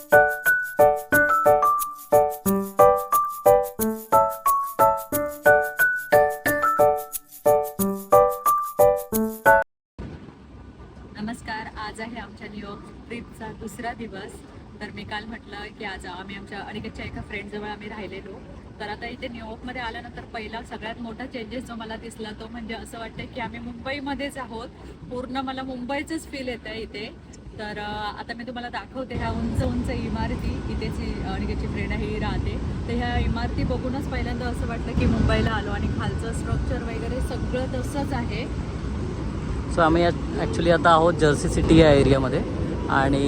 नमस्कार आज आहे आमच्या न्यूयॉर्क ट्रिपचा दुसरा दिवस. तर मी काल म्हटलं की आज आम्ही आमच्या अलीकडच्या एका फ्रेंडजवळ आम्ही राहिलेलो. तर आता इथे न्यूयॉर्कमध्ये आल्यानंतर पहिला सगळ्यात मोठा चेंजेस जो मला दिसला तो म्हणजे असं वाटतं की आम्ही मुंबईमध्येच आहोत. पूर्ण मला मुंबईचंच फील येतं इथे. तर आता मी तुम्हाला दाखवते ह्या उंच उंच इमारती. इथेच ही अनिकेतची फ्रेंड आहे ही राहते. तर ह्या इमारती बघूनच पहिल्यांदा असं वाटतं की मुंबईला आलो आणि खालचं स्ट्रक्चर वगैरे सगळं तसंच आहे. सो आम्ही ॲक्च्युली आता आहोत जर्सी सिटी या एरियामध्ये आणि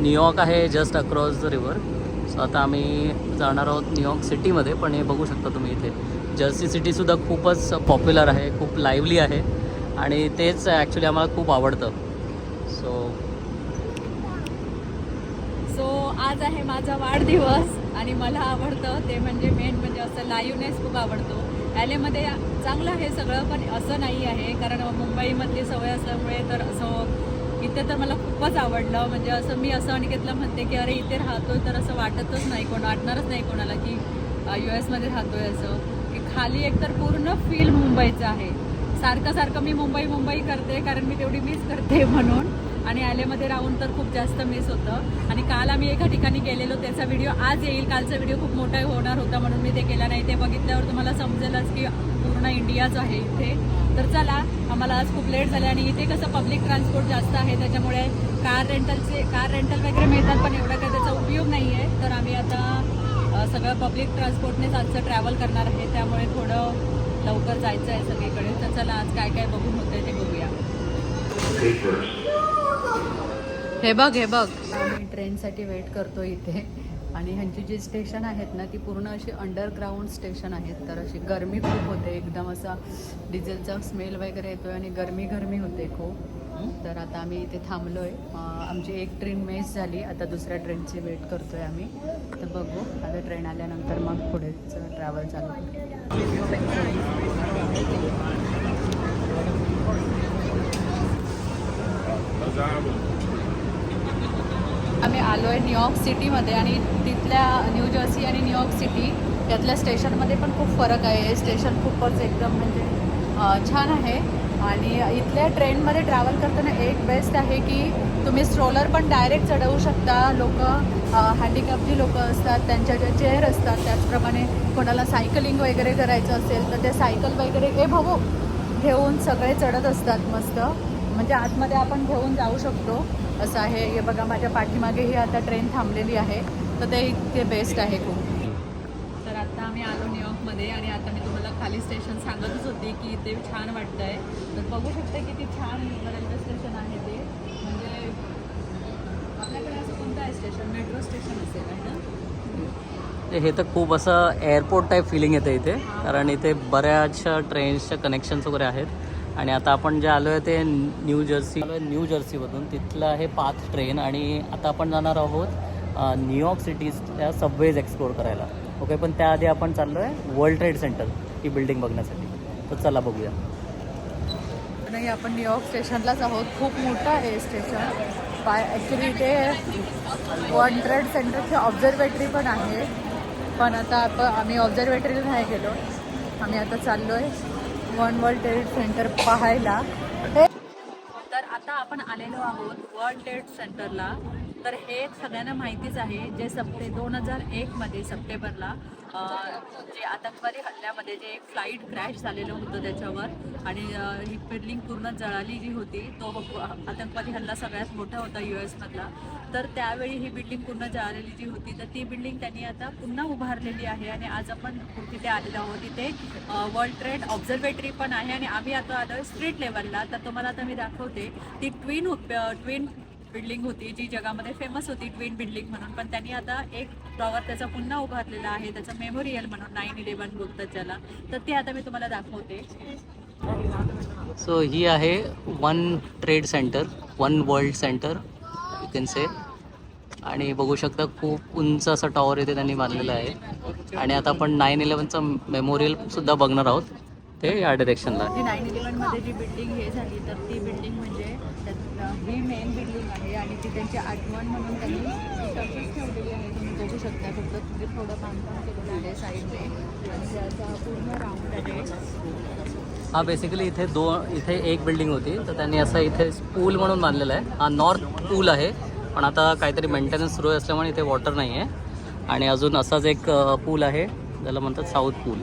न्यूयॉर्क आहे just across the river so आता आम्ही जाणार आहोत न्यूयॉर्क सिटीमध्ये पण हे बघू शकता तुम्ही इथे. जर्सी सिटीसुद्धा खूपच पॉप्युलर आहे खूप लाईव्हली आहे. आणि तेच ॲक्च्युली आम्हाला खूप आवडतं. सो सो आज आहे माझा वाढदिवस आणि मला आवडतं ते म्हणजे मेन म्हणजे असं लाईव्हनेस खूप आवडतो. ॲलेमध्ये चांगलं आहे सगळं पण असं नाही आहे. कारण मुंबईमधली सवय असल्यामुळे तर असं इथे तर मला खूपच आवडलं. म्हणजे असं मी असं अनिकेतला म्हणते की अरे इथे राहतो तर असं वाटतच नाही कोण वाटणारच नाही कोणाला की यू एसमध्ये राहतो आहे असं. की खाली एकतर पूर्ण फील मुंबईचं आहे. सारखं सारखं मी मुंबई मुंबई करते कारण मी तेवढी मिस करते म्हणून. आणि आलेमध्ये राहून तर खूप जास्त मिस होतं. आणि काल आम्ही एका ठिकाणी गेलेलो त्याचा व्हिडिओ आज येईल. कालचा व्हिडिओ खूप मोठा होणार होता म्हणून मी ते केला नाही. ते बघितल्यावर तुम्हाला समजेलच की पूर्ण इंडियाच आहे इथे. तर चला आम्हाला आज खूप लेट झाले आणि इथे कसं पब्लिक ट्रान्सपोर्ट जास्त आहे त्याच्यामुळे कार रेंटलचे कार रेंटल वगैरे मिळतात पण एवढा काही त्याचा उपयोग नाही आहे तर आम्ही आता सगळं पब्लिक ट्रान्सपोर्टनेच आजचं ट्रॅव्हल करणार आहे. त्यामुळे थोडं लवकर जायचं आहे सगळीकडे. तर चला आज काय काय बघून होतंय ते बघूया. हे बघ हे बघ. आम्ही ट्रेनसाठी वेट करतो इथे. आणि ह्यांची जी स्टेशन आहेत ना ती पूर्ण अशी अंडरग्राऊंड स्टेशन आहेत. तर अशी गरमी खूप होते. एकदम असा डिझेलचा स्मेल वगैरे येतोय आणि गरमी गरमी होते खूप. तर आता आम्ही इथे थांबलोय. अं, आमची एक ट्रेन मिस झाली. आता दुसऱ्या ट्रेनची वेट करतोय आम्ही. तर बघू. आता ट्रेन आल्यानंतर मग पुढेच ट्रॅव्हल चालू करू. आम्ही आलो आहे न्यूयॉर्क सिटीमध्ये आणि तिथल्या न्यू जर्सी आणि न्यूयॉर्क सिटी यातल्या स्टेशनमध्ये पण खूप फरक आहे. स्टेशन खूपच एकदम म्हणजे छान आहे. आणि इथल्या ट्रेनमध्ये ट्रॅव्हल करताना एक बेस्ट आहे की तुम्ही स्ट्रोलर पण डायरेक्ट चढवू शकता. लोक हँडिकॅप जी लोक असतात त्यांच्या ज्या चेअर असतात त्याचप्रमाणे कोणाला सायकलिंग वगैरे करायचं असेल तर ते सायकल वगैरे हे भाऊ घेऊन सगळे चढत असतात मस्त. म्हणजे आतमध्ये आपण घेऊन जाऊ शकतो. असं आहे. हे बघा माझ्या पाठीमागे ही आता ट्रेन थांबलेली आहे. तर ते इतके बेस्ट आहे खूप. तर आता आम्ही आलो न्यूयॉर्कमध्ये आणि आता मी तुम्हाला खाली स्टेशन सांगतच होती की ते छान वाटतं आहे तर बघू शकते किती छान रेल्वे स्टेशन आहे ते. म्हणजे आपल्याकडे असं कोणतं आहे स्टेशन मेट्रो स्टेशन असेल आहे ना? हे तर खूप असं एअरपोर्ट टाईप फिलिंग येतं इथे. कारण इथे बऱ्याचशा ट्रेन्सच्या कनेक्शन्स वगैरे आहेत. आणि आता आपण जे आलो आहे ते न्यू जर्सी आलो न्यू जर्सीमधून. तिथलं आहे पाच ट्रेन आणि आता आपण जाणार आहोत न्यूयॉर्क सिटीजच्या सबवेज एक्सप्लोर करायला. ओके पण त्याआधी आपण चाललो आहे वर्ल्ड ट्रेड सेंटर ही बिल्डिंग बघण्यासाठी. तर चला बघूया. नाही आपण न्यूयॉर्क स्टेशनलाच आहोत. खूप मोठं आहे स्टेशन. बाय ॲक्च्युली इथे वर्ल्ड ट्रेड सेंटरची ऑब्झर्वेटरी पण आहे. पण आता आपण आम्ही ऑब्झर्वेटरीला नाही गेलो. आम्ही आता चाललो आहे वन वर्ल्ड ट्रेड सेंटर पाहायला. तर आता आपण आलेलो आहोत वर्ल्ड ट्रेड सेंटरला तर हे सगळ्यांना माहितीच आहे जे सप्टे दोन हजार एकमध्ये सप्टेंबरला जे आतंकवादी हल्ल्यामध्ये जे एक फ्लाईट क्रॅश झालेलं होतं त्याच्यावर आणि ही बिल्डिंग पूर्ण जळाली जी होती तो आतंकवादी हल्ला सगळ्यात मोठा होता यू एसमधला तर त्यावेळी ही बिल्डिंग पूर्ण जळालेली जी होती तर ती बिल्डिंग त्यांनी आता पुन्हा उभारलेली आहे आणि आज आपण तिथे आलेलो आहोत. तिथे वर्ल्ड ट्रेड ऑब्झर्वेटरी पण आहे आणि आम्ही आता आलो स्ट्रीट लेवलला. तर तुम्हाला आता मी दाखवते ती ट्विन ट्विन बिल्डिंग होती जी जगामध्ये फेमस होती ट्विन बिल्डिंग म्हणून. पण त्यांनी आता एक टॉवर त्याचा पुन्हा उभारलेला आहे त्याचा मेमोरियल म्हणून नाईन इलेवन बोलतात ज्याला. तर ते आता मी तुम्हाला दाखवते. सो ही आहे One Trade Center One World Center you can say आणि बघू शकता खूप उंच असं टॉवर इथे त्यांनी बांधलेलं आहे. आणि आता आपण नाईन इलेवनचं मेमोरियलसुद्धा बघणार आहोत ते या डिरेक्शनला नाईन इलेवनमध्ये जी बिल्डिंग हे झाली तर ती बिल्डिंग म्हणजे ही मेन बिल्डिंग आहे आणि ती त्यांची आठवण म्हणून त्यांनी तशीच ठेवलेली आहे. तुम्ही बघू शकता फक्त तिथे थोडं बांधकाम केलेलं आहे साईडने आणि त्याचा पूर्ण राऊंड आहे. हा बेसिकली इथे दो इथे एक बिल्डिंग होती. तर त्यांनी असं इथे पूल म्हणून बांधलेलं आहे. हा नॉर्थ पूल आहे. पण आता काहीतरी मेंटेनन्स सुरू असल्यामुळे इथे वॉटर नाही आहे आणि अजून असाच एक पूल आहे. ज्याला म्हणतात साऊथ पूल.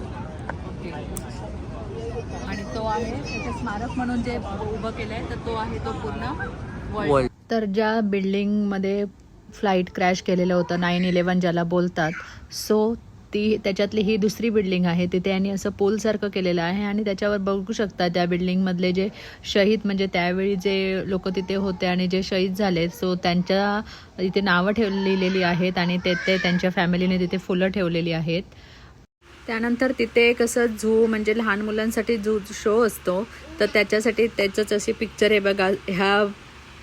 आणि तो आहे त्याचं स्मारक म्हणून जे उभं केलं आहे तर तो आहे तो पूर्ण. वर्ल्ड तर ज्या बिल्डिंगमध्ये फ्लाईट क्रॅश केलेलं होतं नाईन इलेवन ज्याला बोलतात सो ती त्याच्यातली ही दुसरी बिल्डिंग आहे तिथे यांनी असं पोलसारखं केलेलं आहे आणि त्याच्यावर बघू शकता त्या बिल्डिंगमधले जे शहीद म्हणजे त्यावेळी जे लोक तिथे होते आणि जे शहीद झाले सो त्यांच्या इथे नावं ठेव लिहिलेली आहेत आणि ते ते त्यांच्या फॅमिलीने तिथे फुलं ठेवलेली आहेत. त्यानंतर तिथे कसं झू म्हणजे लहान मुलांसाठी झू शो असतो तर त्याच्यासाठी त्याचंच अशी पिक्चर आहे बघा ह्या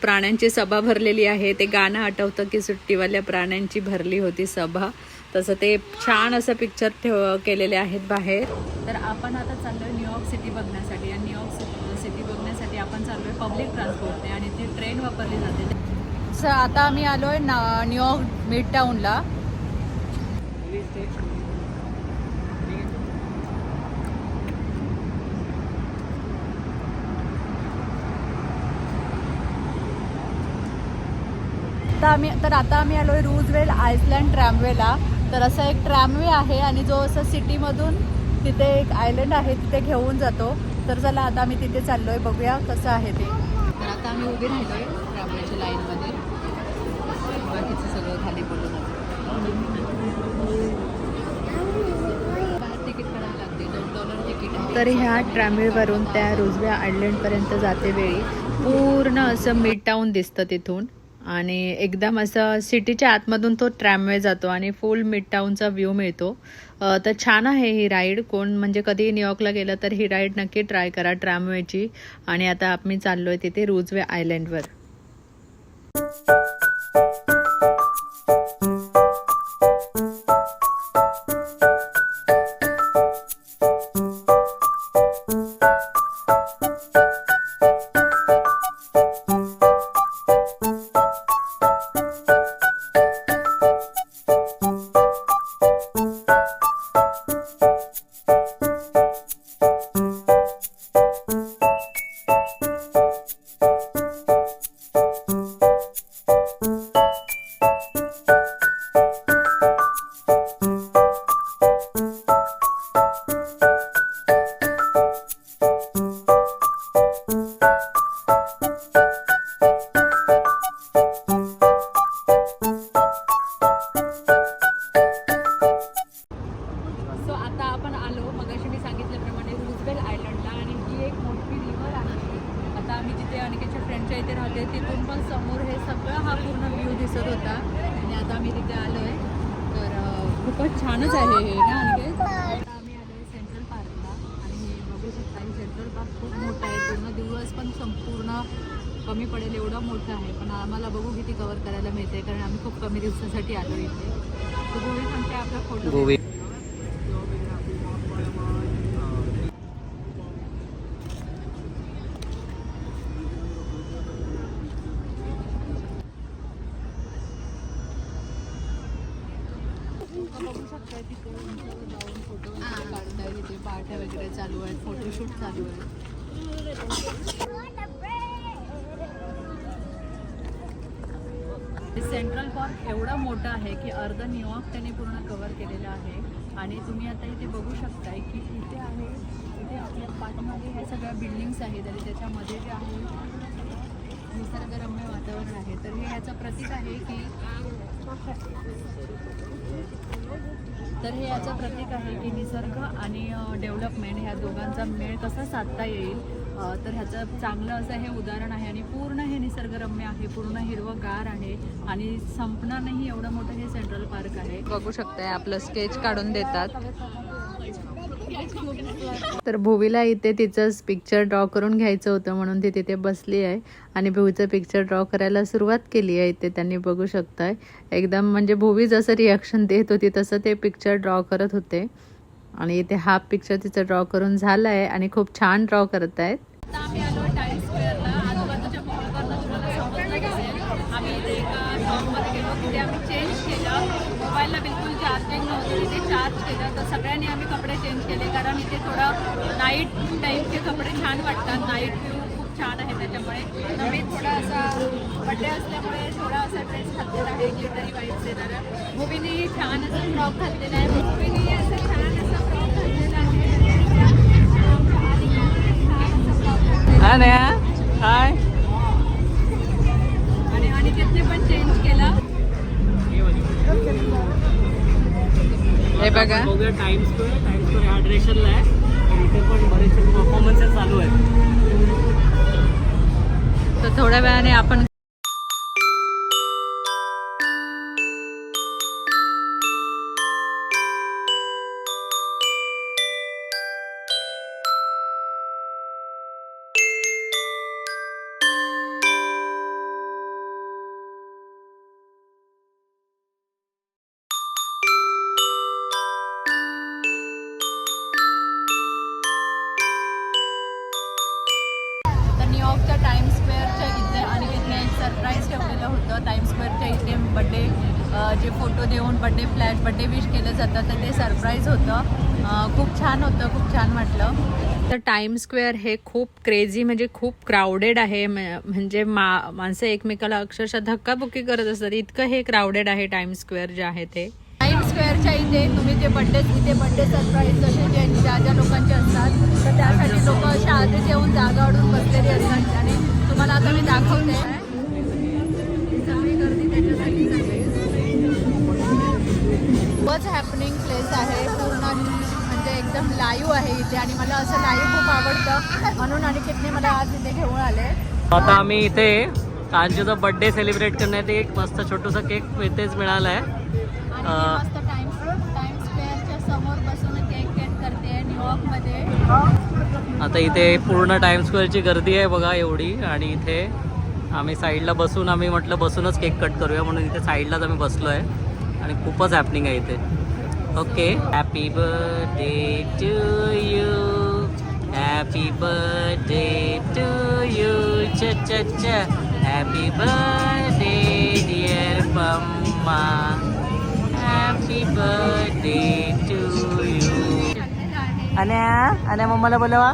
प्राण्यांची सभा भरलेली आहे. ते गाणं आठवतं की सुट्टीवाल्या प्राण्यांची भरली होती सभा. तसं ते छान असं पिक्चर ठेव केलेले आहेत बाहेर. तर आपण आता चाललोय न्यूयॉर्क सिटी बघण्यासाठी. आणि न्यूयॉर्क सिटी बघण्यासाठी आपण चाललोय पब्लिक ट्रान्सपोर्टने आणि ती ट्रेन वापरली जाते. आता आम्ही आलोय न्यूयॉर्क मिड टाऊनला तर आम्ही तर आता आम्ही आलो आहे रूजवेल आयसलँड ट्रॅमवेला. तर असा एक ट्रॅमवे आहे आणि जो असं सिटीमधून तिथे एक आयलंड आहे तिथे घेऊन जातो. तर चला आता आम्ही तिथे चाललो आहे बघूया कसं आहे ते. तर आता आम्ही उभे राहिलो आहे ट्रॅमवेच्या लाईनमध्ये. बाकीचं सगळं खाली बोलून तिकीट लागते डॉलर तिकीट आहे. तर ह्या ट्रॅमवेवरून त्या रुजवे आयलंडपर्यंत जाते वेळी. पूर्ण असं मिड टाऊन दिसतं तिथून. आणि एकदम असं सिटीच्या आतमधून तो ट्रॅमवे जातो आणि फुल मिड टाऊनचा व्ह्यू मिळतो तर छान आहे ही राईड कोण म्हणजे कधी न्यूयॉर्कला गेलं तर ही राईड नक्की ट्राय करा ट्रॅमवेची. आणि आता आम्ही चाललोय तिथे रुजवे आयलँडवर खूपच छानच आहे हे ना आता आम्ही आलो आहे सेंट्रल पार्कला आणि हे बघू शकता हे सेंट्रल पार्क खूप मोठं आहे. पूर्ण दिवस पण संपूर्ण कमी पडेल एवढं मोठं आहे. पण आम्हाला बघू किती कवर करायला मिळते कारण आम्ही खूप कमी दिवसासाठी आलो इथे. गोवी सांगते आपला फोटो करताय तिकडे उंचावर जाऊन फोटो वगैरे काढताय तिथे पार्ट्या वगैरे चालू आहेत फोटोशूट चालू आहे सेंट्रल पार्क एवढा मोठा आहे की अर्ध न्यूयॉर्क त्याने पूर्ण कव्हर केलेलं आहे. आणि तुम्ही आता इथे बघू शकताय की इथे आहे इथे आपल्या पाठीमागे ह्या सगळ्या बिल्डिंग्स आहेत आणि त्याच्यामध्ये जे आहे निसर्गरम्य वातावरण आहे. तर हे ह्याचं प्रतीक आहे की तर हे याचं प्रतीक आहे की निसर्ग आणि डेव्हलपमेंट ह्या दोघांचा मेळ कसा साधता येईल. तर ह्याचं चांगलं असं हे उदाहरण आहे आणि पूर्ण हे निसर्गरम्य आहे पूर्ण हिरवगार आहे आणि संपणार नाही एवढं मोठं हे सेंट्रल पार्क आहे. बघू शकताय आपलं स्केच काढून देतात. तर भुवीला इथे तिचंच पिक्चर ड्रॉ करून घ्यायचं होतं म्हणून ती तिथे बसली आहे. आणि भुवीचं पिक्चर ड्रॉ करायला सुरुवात केली आहे इथे त्यांनी बघू शकताय. एकदम म्हणजे भुवी जसं रिॲक्शन देत होती तसं ते पिक्चर ड्रॉ करत होते. आणि इथे हा पिक्चर तिचं ड्रॉ करून झालं आहे आणि खूप छान ड्रॉ करत आहेत तिथे चार्ज केलं. तर सगळ्यांनी आम्ही कपडे चेंज केले. कारण इथे थोडं नाईट टाईपचे कपडे छान वाटतात. नाईट व्ह्यू खूप छान आहे त्याच्यामुळे. तर मी थोडा असा बड्डे असल्यामुळे थोडा असा ड्रेस घातलेला आहे. ग्लिटरी वाईट देणारा मुवीनी छान असं फ्रॉक घातलेला आहे. मुवीनी असं छान असं फ्रॉक घातलेला आहे. आणि आणि तिथे पण चेंज केला. हे बघा. टाइम स्क्वेअर टाइम स्क्वेअर ह्या ड्रेशनला आहे. आणि इथे पण बरेचसे परफॉर्मन्सेस चालू आहेत. तर थोड्या वेळाने आपण बड्डे जे फोटो देऊन बड्डे फ्लॅश बड्डे विश केलं जातं तर ते सरप्राईज होतं. खूप छान होतं खूप छान वाटलं. तर टाइम स्क्वेअर हे खूप क्रेझी म्हणजे खूप क्राऊडेड आहे. म्हणजे मा माणसं एकमेकाला अक्षरशः धक्काबुक्की करत असतात. इतकं हे क्राऊडेड आहे टाइम स्क्वेअर जे आहे ते. टाइम स्क्वेअरच्या इथे तुम्ही जे बड्डे इथे बड्डे सरप्राईज जसे जे ज्या ज्या लोकांचे असतात तर त्यासाठी लोक अशा आधीच येऊन जागा अडून बसलेली असतात. आणि तुम्हाला आता मी दाखवते. गर्दी त्याच्यासाठीच आहे खूपच हॅपनिंग प्लेस आहे. पूर्ण म्हणजे एकदम लाईव्ह आहे इथे आणि मला असं लाईव्ह खूप आवडतं. म्हणून आणि कितने मला आज इथे घेऊन आले. आता आम्ही इथे कांचूचा बर्थडे सेलिब्रेट करण्यात एक मस्त छोटूसा केक इथेच मिळाला आहे आता इथे पूर्ण टाइम स्क्वेअरची गर्दी आहे बघा एवढी. आणि इथे आम्ही साईडला बसून आम्ही म्हटलं बसूनच केक कट करूया म्हणून इथे साईडलाच आम्ही बसलो आहे आणि खूपच हॅपनिंग आहे इथे. Okay happy birthday to you happy birthday to you च च च happy birthday dear mamma happy birthday to you Anya Anya मम्माला बोलवा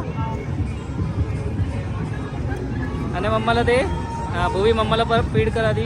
आणि मम्माला दे हा भूवी मम्माला परत फीड करा दी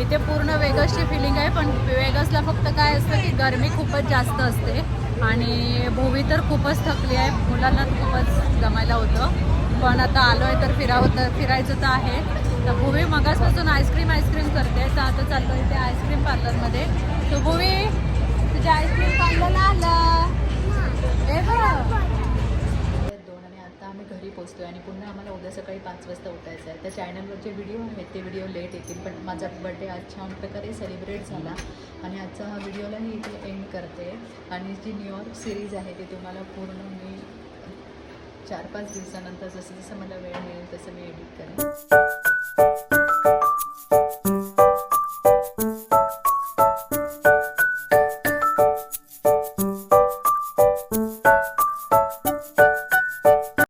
इथे पूर्ण वेगसची फिलिंग आहे पण वेगसला फक्त काय असतं की गरमी खूपच जास्त असते आणि भोवी तर खूपच थकली आहे. मुलांना खूपच जमायला होतं. पण आता आलो आहे तर फिरावं तर फिरायचं तर आहे. तर भूमी मगासपासून आईस्क्रीम आईस्क्रीम करते. तर आता चाललो इथे आईस्क्रीम पार्लरमध्ये तर भूमी तुझ्या आईस्क्रीम पार्लरला आलं. ए बरं. पोचतो आहे आणि पुन्हा आम्हाला उद्या सकाळी पाच वाजता उठायचं आहे. त्या चॅनलवर जे व्हिडिओ आहेत ते व्हिडिओ लेट येतील पण माझा बड्डे आज छान प्रकारे सेलिब्रेट झाला. आणि आजचा हा व्हिडिओलाही इथे एंड करते. आणि जी न्यूयॉर्क सिरीज आहे ती तुम्हाला पूर्ण मी चार पाच दिवसानंतर जसं जसं मला वेळ मिळेल तसं मी एडिट करेन.